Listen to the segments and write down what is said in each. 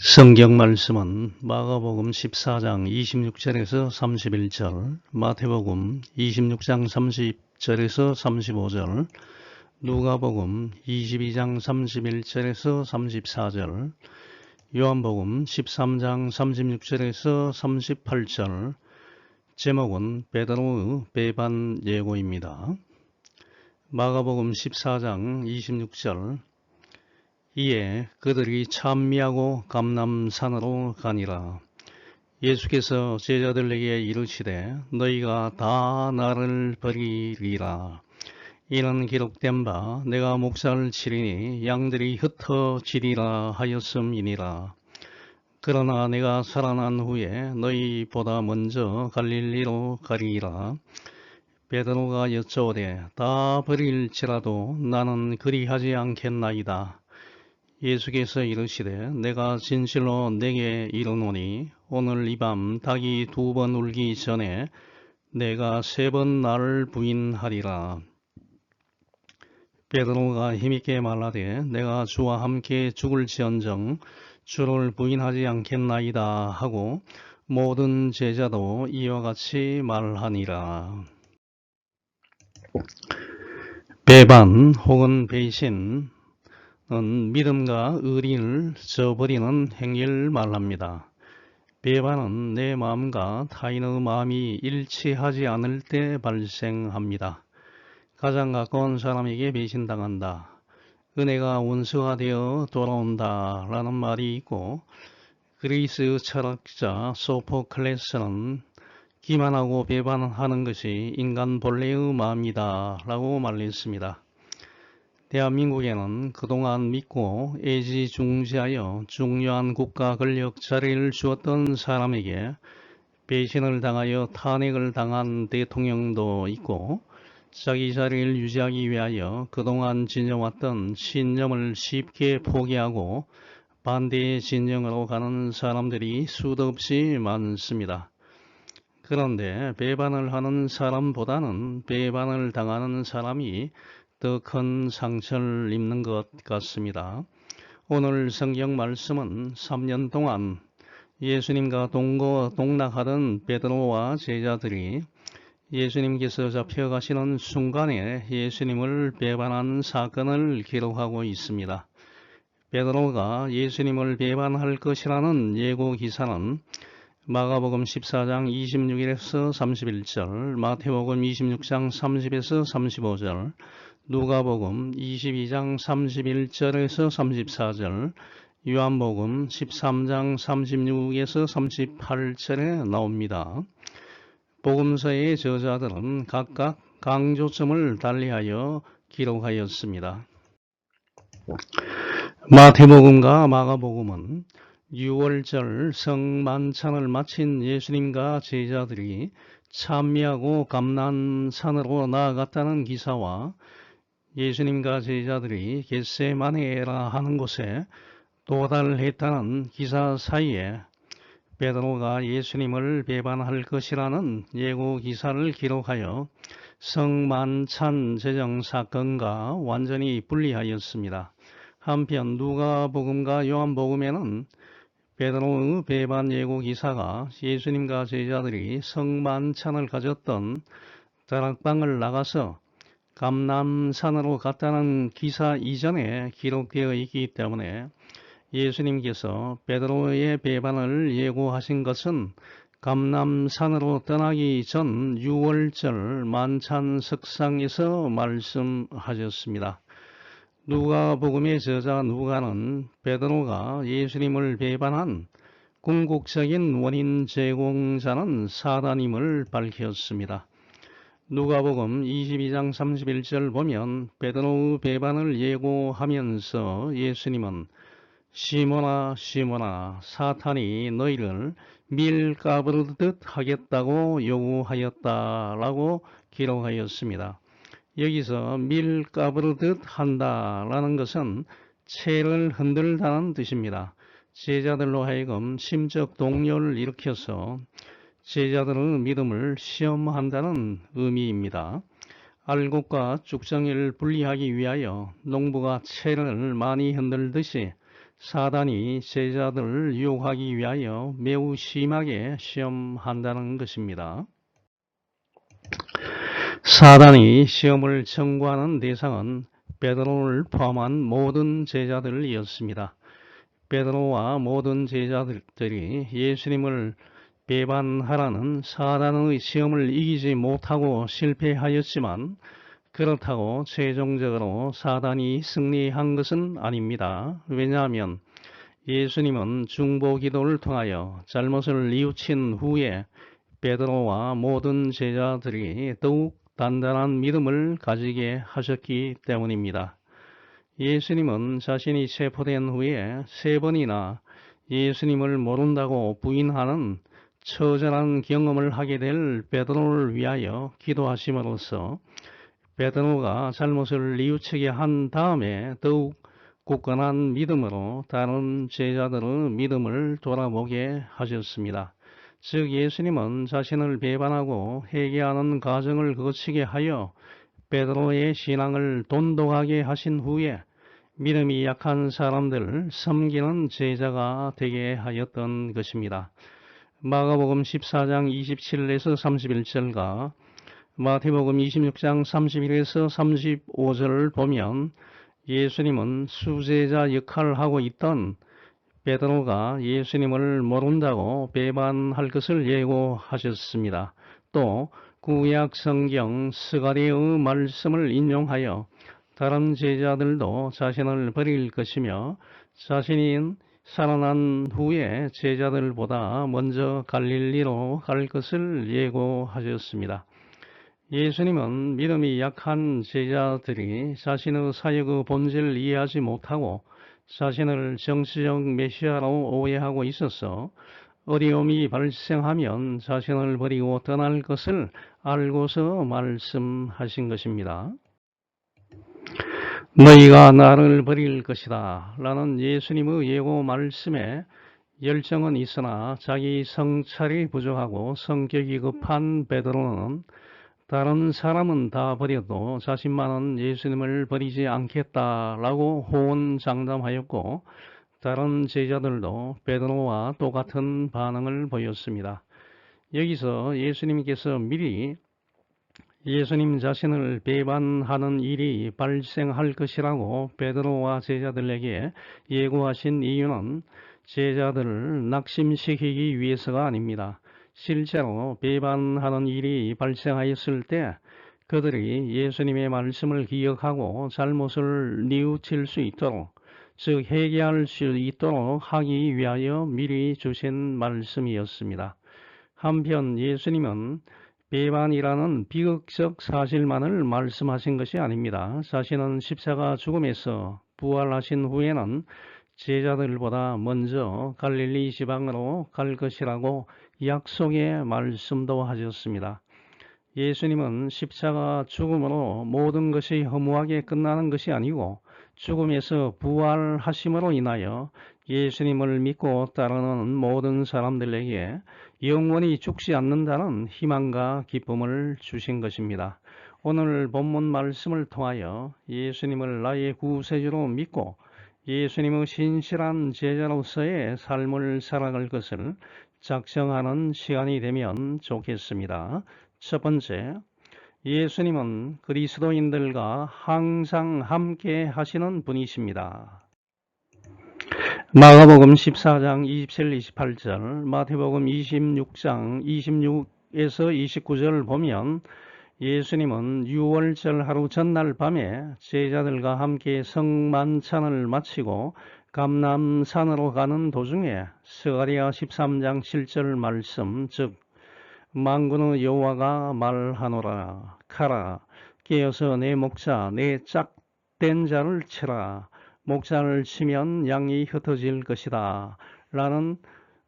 성경 말씀은 마가복음 14장 26절에서 31절, 마태복음 26장 30절에서 35절, 누가복음 22장 31절에서 34절, 요한복음 13장 36절에서 38절, 제목은 베드로의 배반 예고입니다. 마가복음 14장 26절 이에 그들이 찬미하고 감남산으로 가니라. 예수께서 제자들에게 이르시되 너희가 다 나를 버리리라. 이는 기록된 바 내가 목사를 치리니 양들이 흩어지리라 하였음이니라. 그러나 내가 살아난 후에 너희보다 먼저 갈릴리로 가리라. 베드로가 여쭤오되 다 버릴지라도 나는 그리하지 않겠나이다. 예수께서 이르시되 내가 진실로 내게 이르노니 오늘 이 밤 닭이 두 번 울기 전에 내가 세 번 나를 부인하리라. 베드로가 힘있게 말하되 내가 주와 함께 죽을지언정 주를 부인하지 않겠나이다 하고 모든 제자도 이와 같이 말하니라. 배반 혹은 배신 은 믿음과 의리를 저버리는 행위를 말합니다. 배반은 내 마음과 타인의 마음이 일치하지 않을 때 발생합니다. 가장 가까운 사람에게 배신당한다. 은혜가 원수가 되어 돌아온다 라는 말이 있고 그리스 철학자 소포클레스는 기만하고 배반하는 것이 인간 본래의 마음이다 라고 말했습니다. 대한민국에는 그동안 믿고 애지중지하여 중요한 국가 권력 자리를 주었던 사람에게 배신을 당하여 탄핵을 당한 대통령도 있고 자기 자리를 유지하기 위하여 그동안 지녀왔던 신념을 쉽게 포기하고 반대의 진영으로 가는 사람들이 수도 없이 많습니다. 그런데 배반을 하는 사람보다는 배반을 당하는 사람이 더 큰 상처를 입는 것 같습니다. 오늘 성경 말씀은 3년 동안 예수님과 동거 동락하던 베드로와 제자들이 예수님께서 잡혀가시는 순간에 예수님을 배반한 사건을 기록하고 있습니다. 베드로가 예수님을 배반할 것이라는 예고 기사는 마가복음 14장 26일에서 31절, 마태복음 26장 30에서 35절, 누가복음 22장 31절에서 34절, 요한복음 13장 36에서 38절에 나옵니다. 복음서의 저자들은 각각 강조점을 달리하여 기록하였습니다. 마태복음과 마가복음은 6월절 성만찬을 마친 예수님과 제자들이 찬미하고 감난산으로 나아갔다는 기사와 예수님과 제자들이 겟세마네라 하는 곳에 도달했다는 기사 사이에 베드로가 예수님을 배반할 것이라는 예고 기사를 기록하여 성만찬 제정 사건과 완전히 분리하였습니다. 한편 누가복음과 요한복음에는 베드로의 배반 예고 기사가 예수님과 제자들이 성만찬을 가졌던 다락방을 나가서 감남산으로 갔다는 기사 이전에 기록되어 있기 때문에 예수님께서 베드로의 배반을 예고하신 것은 감남산으로 떠나기 전 6월절 만찬 석상에서 말씀하셨습니다. 누가복음의 저자 누가는 베드로가 예수님을 배반한 궁극적인 원인 제공자는 사단임을 밝혔습니다. 누가복음 22장 31절 보면 베드로의 배반을 예고하면서 예수님은 시모나 시모나 사탄이 너희를 밀가부르듯 하겠다고 요구하였다라고 기록하였습니다. 여기서 밀가부르듯 한다라는 것은 채를 흔들다는 뜻입니다. 제자들로 하여금 심적 동요를 일으켜서 제자들의 믿음을 시험한다는 의미입니다. 알곡과 쭉정이를 분리하기 위하여 농부가 채를 많이 흔들듯이 사단이 제자들을 유혹하기 위하여 매우 심하게 시험한다는 것입니다. 사단이 시험을 청구하는 대상은 베드로를 포함한 모든 제자들이었습니다. 베드로와 모든 제자들이 예수님을 배반하라는 사단의 시험을 이기지 못하고 실패하였지만 그렇다고 최종적으로 사단이 승리한 것은 아닙니다. 왜냐하면 예수님은 중보 기도를 통하여 잘못을 뉘우친 후에 베드로와 모든 제자들이 더욱 단단한 믿음을 가지게 하셨기 때문입니다. 예수님은 자신이 체포된 후에 세 번이나 예수님을 모른다고 부인하는 처절한 경험을 하게 될 베드로를 위하여 기도하심으로써 베드로가 잘못을 뉘우치게 한 다음에 더욱 굳건한 믿음으로 다른 제자들의 믿음을 돌아보게 하셨습니다. 즉 예수님은 자신을 배반하고 회개하는 과정을 거치게 하여 베드로의 신앙을 돈독하게 하신 후에 믿음이 약한 사람들을 섬기는 제자가 되게 하였던 것입니다. 마가복음 14장 27에서 31절과 마태복음 26장 31에서 35절을 보면 예수님은 수제자 역할을 하고 있던 베드로가 예수님을 모른다고 배반할 것을 예고하셨습니다. 또 구약 성경 스가리의 말씀을 인용하여 다른 제자들도 자신을 버릴 것이며 자신이 살아난 후에 제자들보다 먼저 갈릴리로 갈 것을 예고하셨습니다. 예수님은 믿음이 약한 제자들이 자신의 사역의 본질을 이해하지 못하고 자신을 정치적 메시아로 오해하고 있어서 어려움이 발생하면 자신을 버리고 떠날 것을 알고서 말씀하신 것입니다. 너희가 나를 버릴 것이다 라는 예수님의 예고 말씀에 열정은 있으나 자기 성찰이 부족하고 성격이 급한 베드로는 다른 사람은 다 버려도 자신만은 예수님을 버리지 않겠다라고 호언장담하였고 다른 제자들도 베드로와 똑같은 반응을 보였습니다. 여기서 예수님께서 미리 예수님 자신을 배반하는 일이 발생할 것이라고 베드로와 제자들에게 예고하신 이유는 제자들을 낙심시키기 위해서가 아닙니다. 실제로 배반하는 일이 발생하였을 때 그들이 예수님의 말씀을 기억하고 잘못을 뉘우칠 수 있도록 즉 회개할 수 있도록 하기 위하여 미리 주신 말씀이었습니다. 한편 예수님은 배반이라는 비극적 사실만을 말씀하신 것이 아닙니다. 자신은 십자가 죽음에서 부활하신 후에는 제자들보다 먼저 갈릴리 지방으로 갈 것이라고 약속의 말씀도 하셨습니다. 예수님은 십자가 죽음으로 모든 것이 허무하게 끝나는 것이 아니고 죽음에서 부활하심으로 인하여 예수님을 믿고 따르는 모든 사람들에게 영원히 죽지 않는다는 희망과 기쁨을 주신 것입니다. 오늘 본문 말씀을 통하여 예수님을 나의 구세주로 믿고 예수님의 신실한 제자로서의 삶을 살아갈 것을 작정하는 시간이 되면 좋겠습니다. 첫 번째, 예수님은 그리스도인들과 항상 함께 하시는 분이십니다. 마가복음 14장 27, 28절, 마태복음 26장 26에서 29절을 보면 예수님은 6월절 하루 전날 밤에 제자들과 함께 성만찬을 마치고 감남산으로 가는 도중에 스가리아 13장 7절 말씀 즉 망군의 여호와가 말하노라 카라 깨어서 내 목자 내 짝된 자를 치라 목자를 치면 양이 흩어질 것이다 라는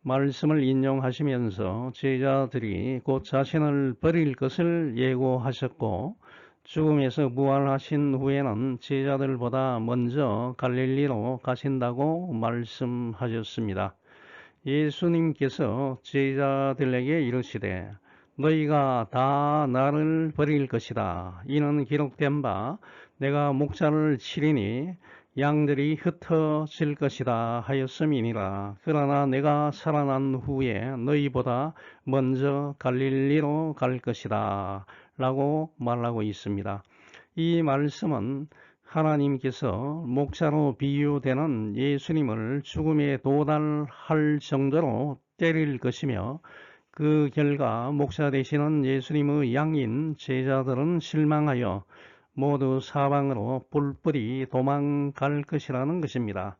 말씀을 인용하시면서 제자들이 곧 자신을 버릴 것을 예고하셨고 죽음에서 부활하신 후에는 제자들보다 먼저 갈릴리로 가신다고 말씀하셨습니다. 예수님께서 제자들에게 이르시되 너희가 다 나를 버릴 것이다. 이는 기록된 바 내가 목자를 치리니 양들이 흩어질 것이다 하였음이니라. 그러나 내가 살아난 후에 너희보다 먼저 갈릴리로 갈 것이다 라고 말하고 있습니다. 이 말씀은 하나님께서 목자로 비유되는 예수님을 죽음에 도달할 정도로 때릴 것이며 그 결과 목사 되시는 예수님의 양인 제자들은 실망하여 모두 사방으로 뿔뿔이 도망갈 것이라는 것입니다.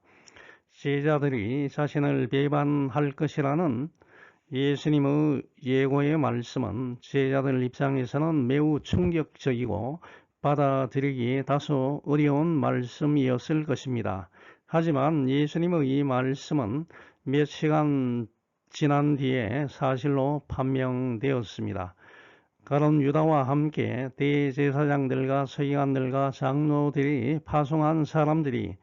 제자들이 자신을 배반할 것이라는 예수님의 예고의 말씀은 제자들 입장에서는 매우 충격적이고 받아들이기 다소 어려운 말씀이었을 것입니다. 하지만 예수님의 이 말씀은 몇 시간 지난 뒤에 사실로 판명되었습니다. 가론 유다와 함께 대제사장들과 서기관들과 장로들이 파송한 사람들이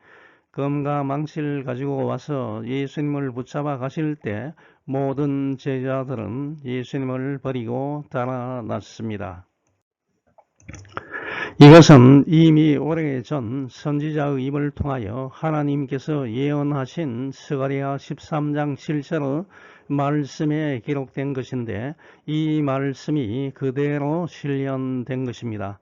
검과 망치를 가지고 와서 예수님을 붙잡아 가실 때 모든 제자들은 예수님을 버리고 달아났습니다. 이것은 이미 오래전 선지자의 입을 통하여 하나님께서 예언하신 스가리아 13장 7절의 말씀에 기록된 것인데 이 말씀이 그대로 실현된 것입니다.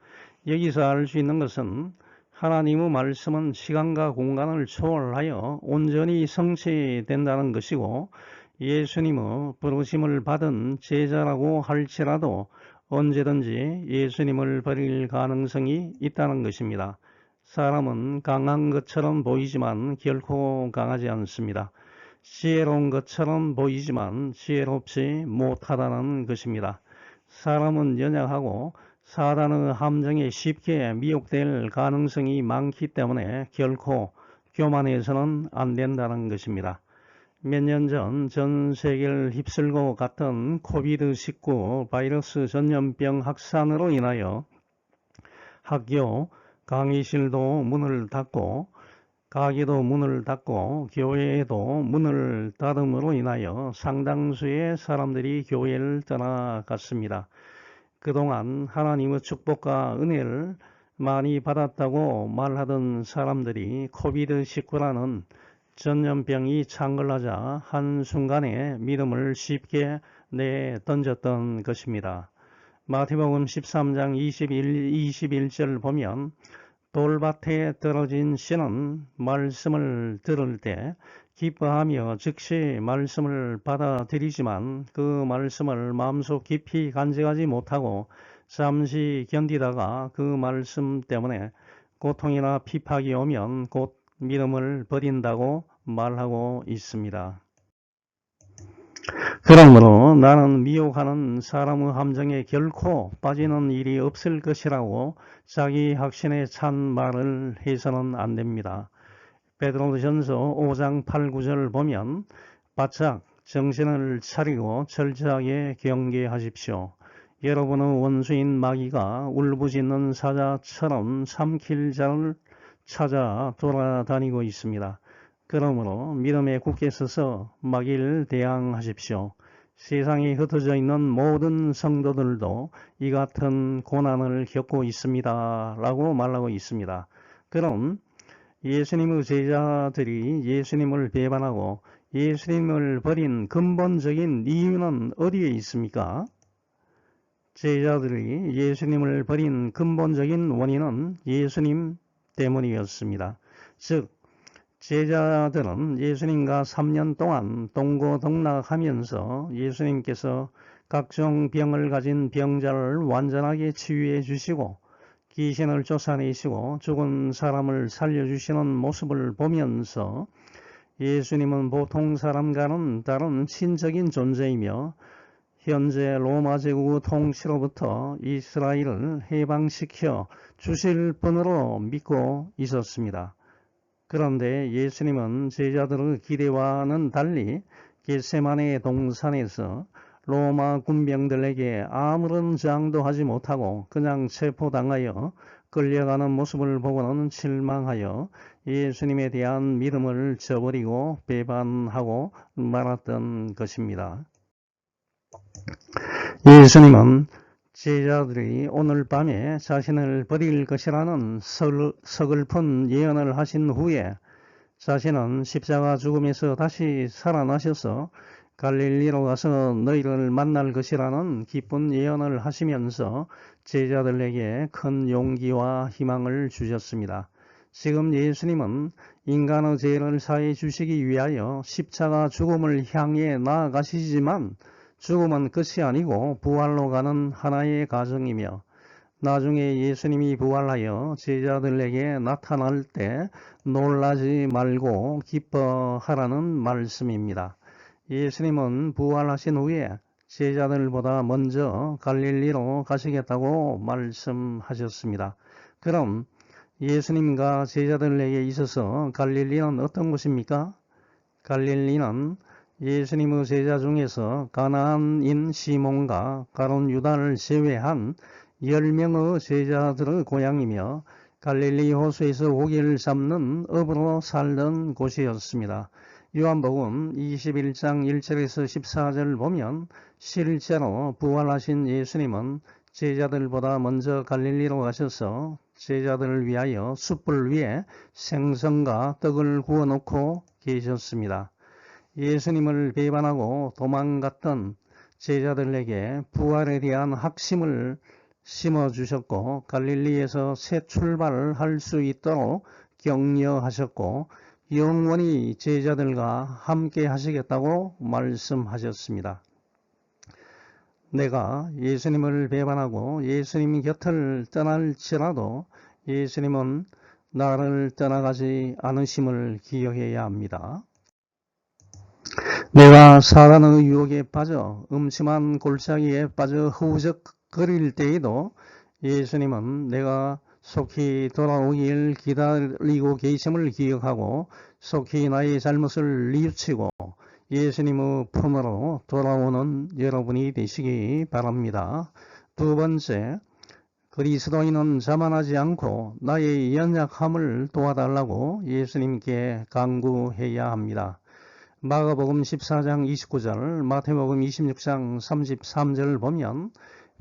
여기서 알 수 있는 것은 하나님의 말씀은 시간과 공간을 초월하여 온전히 성취된다는 것이고 예수님의 부르심을 받은 제자라고 할지라도 언제든지 예수님을 버릴 가능성이 있다는 것입니다. 사람은 강한 것처럼 보이지만 결코 강하지 않습니다. 지혜로운 것처럼 보이지만 지혜롭지 못하다는 것입니다. 사람은 연약하고 사단의 함정에 쉽게 미혹될 가능성이 많기 때문에 결코 교만해서는 안 된다는 것입니다. 몇 년 전 전 세계를 휩쓸고 갔던 코비드19 바이러스 전염병 확산으로 인하여 학교, 강의실도 문을 닫고 가게도 문을 닫고 교회에도 문을 닫음으로 인하여 상당수의 사람들이 교회를 떠나갔습니다. 그동안 하나님의 축복과 은혜를 많이 받았다고 말하던 사람들이 코비드19라는 전염병이 창궐하자 한순간에 믿음을 쉽게 내던졌던 것입니다. 마태복음 13장 21, 21절 보면 돌밭에 떨어진 씨는 말씀을 들을 때 기뻐하며 즉시 말씀을 받아들이지만 그 말씀을 마음속 깊이 간직하지 못하고 잠시 견디다가 그 말씀 때문에 고통이나 피팍이 오면 곧 믿음을 버린다고 말하고 있습니다. 그러므로 나는 미혹하는 사람의 함정에 결코 빠지는 일이 없을 것이라고 자기 확신에 찬 말을 해서는 안 됩니다. 베드로전서 5장 8, 9절 보면 바짝 정신을 차리고 철저하게 경계하십시오. 여러분의 원수인 마귀가 울부짖는 사자처럼 삼킬 자를 찾아 돌아다니고 있습니다. 그러므로 믿음에 굳게 서서 마귀를 대항하십시오. 세상에 흩어져 있는 모든 성도들도 이 같은 고난을 겪고 있습니다. 라고 말하고 있습니다. 그럼 예수님의 제자들이 예수님을 배반하고 예수님을 버린 근본적인 이유는 어디에 있습니까? 제자들이 예수님을 버린 근본적인 원인은 예수님 때문이었습니다. 즉, 제자들은 예수님과 3년 동안 동고동락하면서 예수님께서 각종 병을 가진 병자를 완전하게 치유해 주시고 귀신을 쫓아내시고 죽은 사람을 살려주시는 모습을 보면서 예수님은 보통 사람과는 다른 신적인 존재이며 현재 로마 제국의 통치로부터 이스라엘을 해방시켜 주실 분으로 믿고 있었습니다. 그런데 예수님은 제자들의 기대와는 달리 겟세마네 동산에서 로마 군병들에게 아무런 장도 하지 못하고 그냥 체포당하여 끌려가는 모습을 보고는 실망하여 예수님에 대한 믿음을 저버리고 배반하고 말았던 것입니다. 예수님은 제자들이 오늘 밤에 자신을 버릴 것이라는 설- 서글픈 예언을 하신 후에 자신은 십자가 죽음에서 다시 살아나셔서 갈릴리로 가서 너희를 만날 것이라는 기쁜 예언을 하시면서 제자들에게 큰 용기와 희망을 주셨습니다. 지금 예수님은 인간의 죄를 사해 주시기 위하여 십자가 죽음을 향해 나아가시지만 죽음은 끝이 아니고 부활로 가는 하나의 과정이며 나중에 예수님이 부활하여 제자들에게 나타날 때 놀라지 말고 기뻐하라는 말씀입니다. 예수님은 부활하신 후에 제자들보다 먼저 갈릴리로 가시겠다고 말씀하셨습니다. 그럼 예수님과 제자들에게 있어서 갈릴리는 어떤 곳입니까? 갈릴리는 예수님의 제자 중에서 가나안인 시몬과 가론 유다를 제외한 10명의 제자들의 고향이며 갈릴리 호수에서 고기를 잡는 업으로 살던 곳이었습니다. 요한복음 21장 1절에서 14절 보면 실제로 부활하신 예수님은 제자들보다 먼저 갈릴리로 가셔서 제자들을 위하여 숯불 위에 생선과 떡을 구워 놓고 계셨습니다. 예수님을 배반하고 도망갔던 제자들에게 부활에 대한 확심을 심어주셨고 갈릴리에서 새 출발을 할 수 있도록 격려하셨고 영원히 제자들과 함께 하시겠다고 말씀하셨습니다. 내가 예수님을 배반하고 예수님 곁을 떠날지라도 예수님은 나를 떠나가지 않으심을 기억해야 합니다. 내가 사단의 유혹에 빠져 음침한 골짜기에 빠져 허우적거릴 때에도 예수님은 내가 속히 돌아오길 기다리고 계심을 기억하고 속히 나의 잘못을 뉘우치고 예수님의 품으로 돌아오는 여러분이 되시기 바랍니다. 두 번째, 그리스도인은 자만하지 않고 나의 연약함을 도와달라고 예수님께 간구해야 합니다. 마가복음 14장 29절, 마태복음 26장 33절을 보면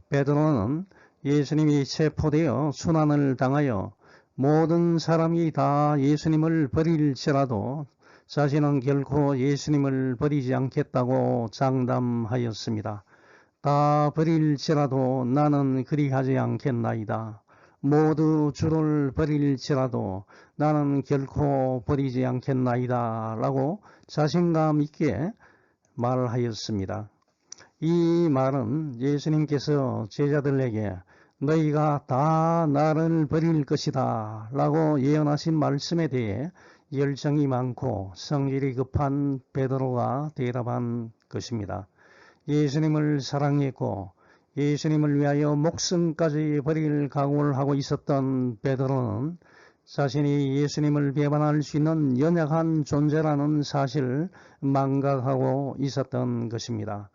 베드로는 예수님이 체포되어 순환을 당하여 모든 사람이 다 예수님을 버릴지라도 자신은 결코 예수님을 버리지 않겠다고 장담하였습니다. 다 버릴지라도 나는 그리하지 않겠나이다. 모두 주를 버릴지라도 나는 결코 버리지 않겠나이다. 라고 자신감 있게 말하였습니다. 이 말은 예수님께서 제자들에게 너희가 다 나를 버릴 것이다 라고 예언하신 말씀에 대해 열정이 많고 성질이 급한 베드로가 대답한 것입니다. 예수님을 사랑했고 예수님을 위하여 목숨까지 버릴 각오를 하고 있었던 베드로는 자신이 예수님을 배반할 수 있는 연약한 존재라는 사실을 망각하고 있었던 것입니다.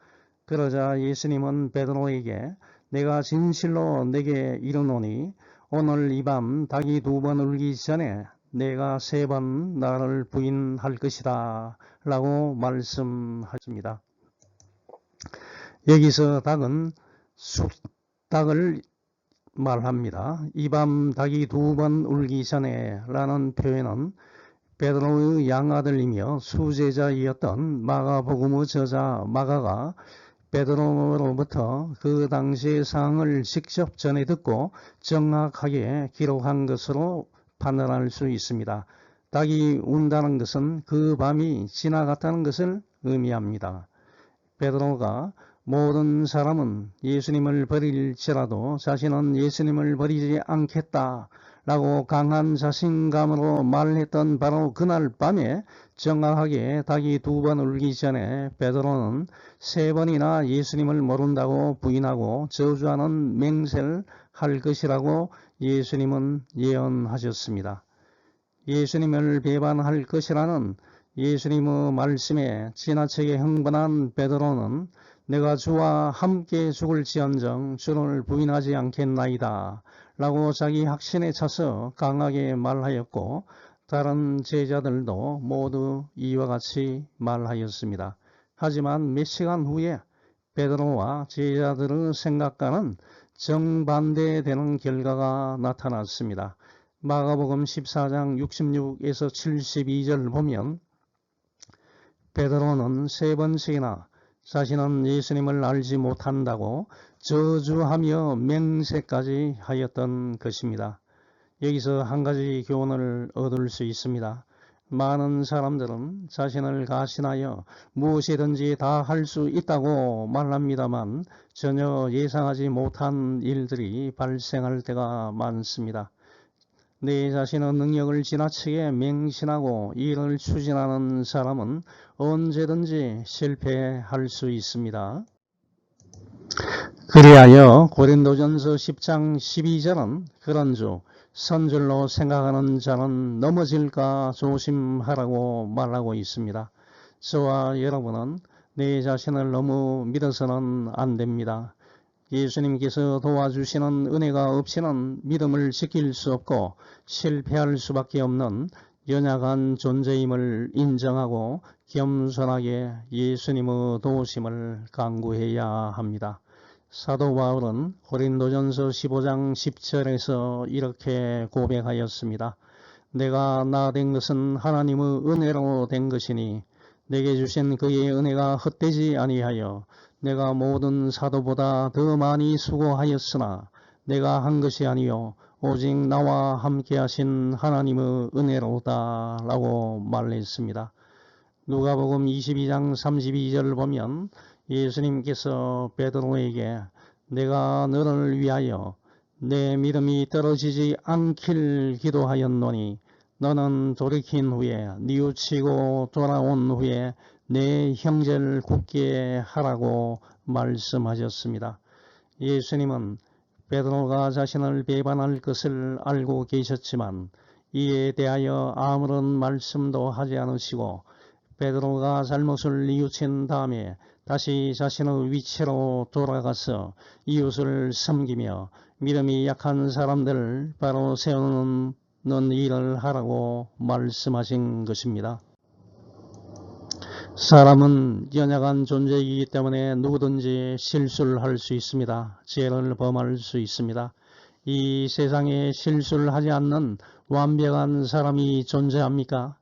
그러자 예수님은 베드로에게 내가 진실로 내게 이르노니 오늘 이 밤 닭이 두 번 울기 전에 내가 세 번 나를 부인할 것이다 라고 말씀하십니다. 여기서 닭은 숫닭을 말합니다. 이 밤 닭이 두 번 울기 전에 라는 표현은 베드로의 양아들이며 수제자이었던 마가복음의 저자 마가가 베드로로부터 그 당시의 상황을 직접 전해 듣고 정확하게 기록한 것으로 판단할 수 있습니다. 닭이 운다는 것은 그 밤이 지나갔다는 것을 의미합니다. 베드로가 모든 사람은 예수님을 버릴지라도 자신은 예수님을 버리지 않겠다 라고 강한 자신감으로 말했던 바로 그날 밤에 정확하게 닭이 두 번 울기 전에 베드로는 세 번이나 예수님을 모른다고 부인하고 저주하는 맹세를 할 것이라고 예수님은 예언하셨습니다. 예수님을 배반할 것이라는 예수님의 말씀에 지나치게 흥분한 베드로는 내가 주와 함께 죽을지언정 주를 부인하지 않겠나이다 라고 자기 확신에 차서 강하게 말하였고 다른 제자들도 모두 이와 같이 말하였습니다. 하지만 몇 시간 후에 베드로와 제자들의 생각과는 정반대되는 결과가 나타났습니다. 마가복음 14장 66에서 72절 보면 베드로는 세 번씩이나 자신은 예수님을 알지 못한다고 저주하며 맹세까지 하였던 것입니다. 여기서 한 가지 교훈을 얻을 수 있습니다. 많은 사람들은 자신을 가신하여 무엇이든지 다 할 수 있다고 말합니다만 전혀 예상하지 못한 일들이 발생할 때가 많습니다. 내 자신의 능력을 지나치게 맹신하고 일을 추진하는 사람은 언제든지 실패할 수 있습니다. 그리하여 고린도전서 10장 12절은 그런 주 선줄로 생각하는 자는 넘어질까 조심하라고 말하고 있습니다. 저와 여러분은 내 자신을 너무 믿어서는 안 됩니다. 예수님께서 도와주시는 은혜가 없이는 믿음을 지킬 수 없고 실패할 수밖에 없는 연약한 존재임을 인정하고 겸손하게 예수님의 도우심을 강구해야 합니다. 사도 바울은 고린도전서 15장 10절에서 이렇게 고백하였습니다. 내가 나 된 것은 하나님의 은혜로 된 것이니 내게 주신 그의 은혜가 헛되지 아니하여 내가 모든 사도보다 더 많이 수고하였으나 내가 한 것이 아니요 오직 나와 함께 하신 하나님의 은혜로다 라고 말했습니다. 누가복음 22장 32절을 보면 예수님께서 베드로에게 내가 너를 위하여 내 믿음이 떨어지지 않길 기도하였노니 너는 돌이킨 후에 뉘우치고 돌아온 후에 내 형제를 굳게 하라고 말씀하셨습니다. 예수님은 베드로가 자신을 배반할 것을 알고 계셨지만 이에 대하여 아무런 말씀도 하지 않으시고 베드로가 잘못을 뉘우친 다음에 다시 자신의 위치로 돌아가서 이웃을 섬기며 믿음이 약한 사람들을 바로 세우는 일을 하라고 말씀하신 것입니다. 사람은 연약한 존재이기 때문에 누구든지 실수를 할 수 있습니다. 죄를 범할 수 있습니다. 이 세상에 실수를 하지 않는 완벽한 사람이 존재합니까?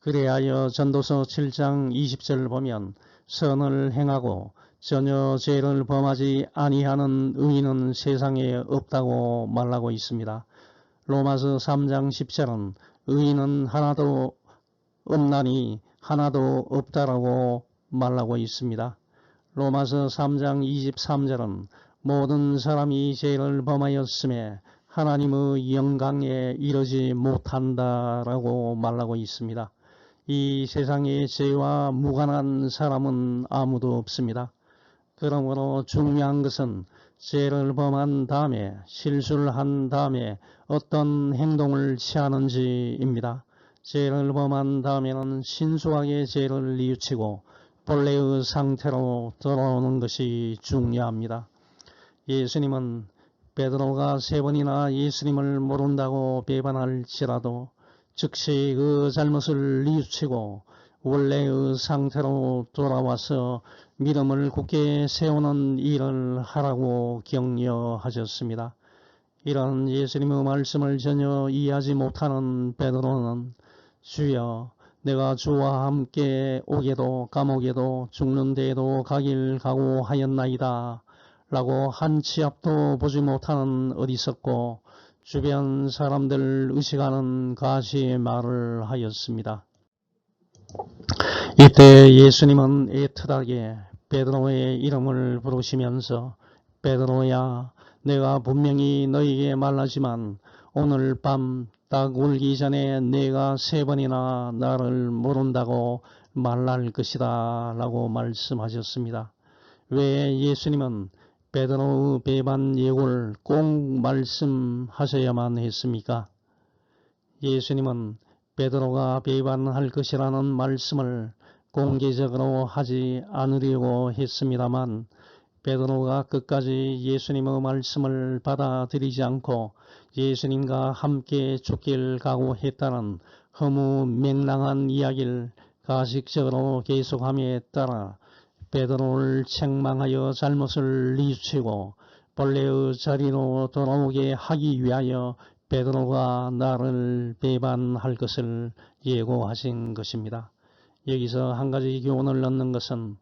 그래하여 전도서 7장 20절을 보면 선을 행하고 전혀 죄를 범하지 아니하는 의인은 세상에 없다고 말하고 있습니다. 로마서 3장 10절은 의인은 하나도 없나니 하나도 없다라고 말하고 있습니다. 로마서 3장 23절은 모든 사람이 죄를 범하였음에 하나님의 영광에 이르지 못한다라고 말하고 있습니다. 이 세상에 죄와 무관한 사람은 아무도 없습니다. 그러므로 중요한 것은 죄를 범한 다음에 실수를 한 다음에 어떤 행동을 취하는지입니다. 죄를 범한 다음에는 신수하게 죄를 뉘우치고 본래의 상태로 돌아오는 것이 중요합니다. 예수님은 베드로가 세 번이나 예수님을 모른다고 배반할지라도 즉시 그 잘못을 뉘우치고 원래의 상태로 돌아와서 믿음을 굳게 세우는 일을 하라고 격려하셨습니다. 이런 예수님의 말씀을 전혀 이해하지 못하는 베드로는 주여 내가 주와 함께 오게도 감옥에도 죽는 데에도 가길 각오하였나이다 라고 한 치 앞도 보지 못하는 어리석고 주변 사람들 의식하는 가시의 말을 하였습니다. 이때 예수님은 애틋하게 베드로의 이름을 부르시면서 베드로야 내가 분명히 너에게 말하지만 오늘 밤 딱 울기 전에 내가 세 번이나 나를 모른다고 말할 것이다 라고 말씀하셨습니다. 왜 예수님은 베드로의 배반 예고를 꼭 말씀하셔야만 했습니까? 예수님은 베드로가 배반할 것이라는 말씀을 공개적으로 하지 않으려고 했습니다만 베드로가 끝까지 예수님의 말씀을 받아들이지 않고 예수님과 함께 죽길 각오했다는 허무 맹랑한 이야기를 가식적으로 계속함에 따라 베드로를 책망하여 잘못을 뉘우치고 본래의 자리로 돌아오게 하기 위하여 베드로가 나를 배반할 것을 예고하신 것입니다. 여기서 한 가지 교훈을 얻는 것은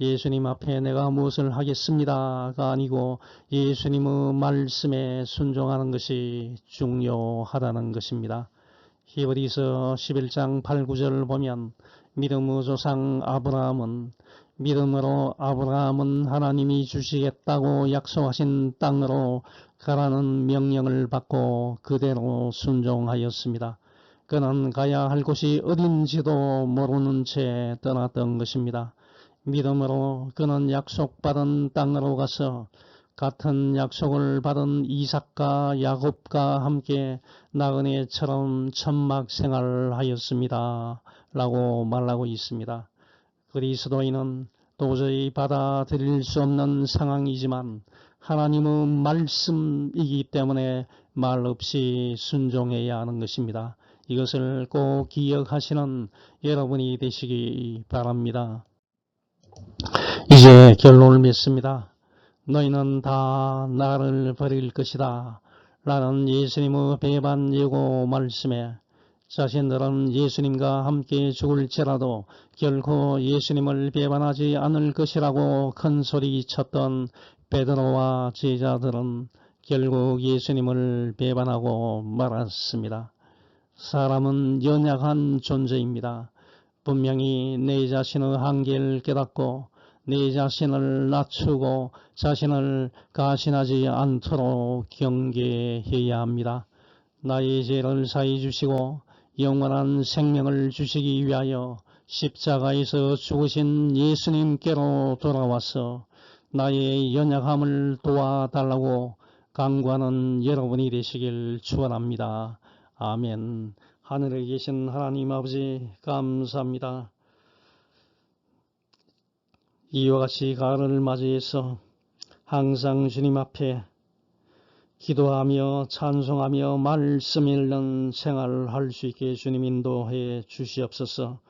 예수님 앞에 내가 무엇을 하겠습니다가 아니고 예수님의 말씀에 순종하는 것이 중요하다는 것입니다. 히브리서 11장 8, 9절을 보면 믿음의 조상 아브라함은 믿음으로 아브라함은 하나님이 주시겠다고 약속하신 땅으로 가라는 명령을 받고 그대로 순종하였습니다. 그는 가야 할 곳이 어딘지도 모르는 채 떠났던 것입니다. 믿음으로 그는 약속받은 땅으로 가서 같은 약속을 받은 이삭과 야곱과 함께 나그네처럼 천막 생활하였습니다. 라고 말하고 있습니다. 그리스도인은 도저히 받아들일 수 없는 상황이지만 하나님의 말씀이기 때문에 말 없이 순종해야 하는 것입니다. 이것을 꼭 기억하시는 여러분이 되시기 바랍니다. 이제 결론을 맺습니다. 너희는 다 나를 버릴 것이다. 라는 예수님의 배반 예고 말씀에 자신들은 예수님과 함께 죽을지라도 결코 예수님을 배반하지 않을 것이라고 큰 소리 쳤던 베드로와 제자들은 결국 예수님을 배반하고 말았습니다. 사람은 연약한 존재입니다. 분명히 내 자신의 한계를 깨닫고 내 자신을 낮추고 자신을 가신하지 않도록 경계해야 합니다. 나의 죄를 사해 주시고 영원한 생명을 주시기 위하여 십자가에서 죽으신 예수님께로 돌아와서 나의 연약함을 도와달라고 강구하는 여러분이 되시길 축원합니다. 아멘. 하늘에 계신 하나님 아버지 감사합니다. 이와 같이 가을을 맞이해서 항상 주님 앞에 기도하며 찬송하며 말씀 읽는 생활을 할수 있게 주님 인도해 주시옵소서.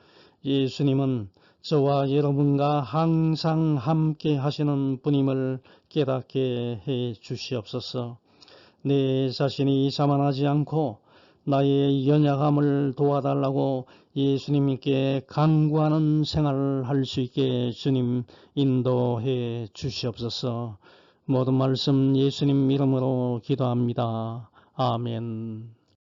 예수님은 저와 여러분과 항상 함께 하시는 분임을 깨닫게 해 주시옵소서. 내 자신이 자만하지 않고 나의 연약함을 도와달라고 예수님께 간구하는 생활을 할 수 있게 주님 인도해 주시옵소서. 모든 말씀 예수님 이름으로 기도합니다. 아멘.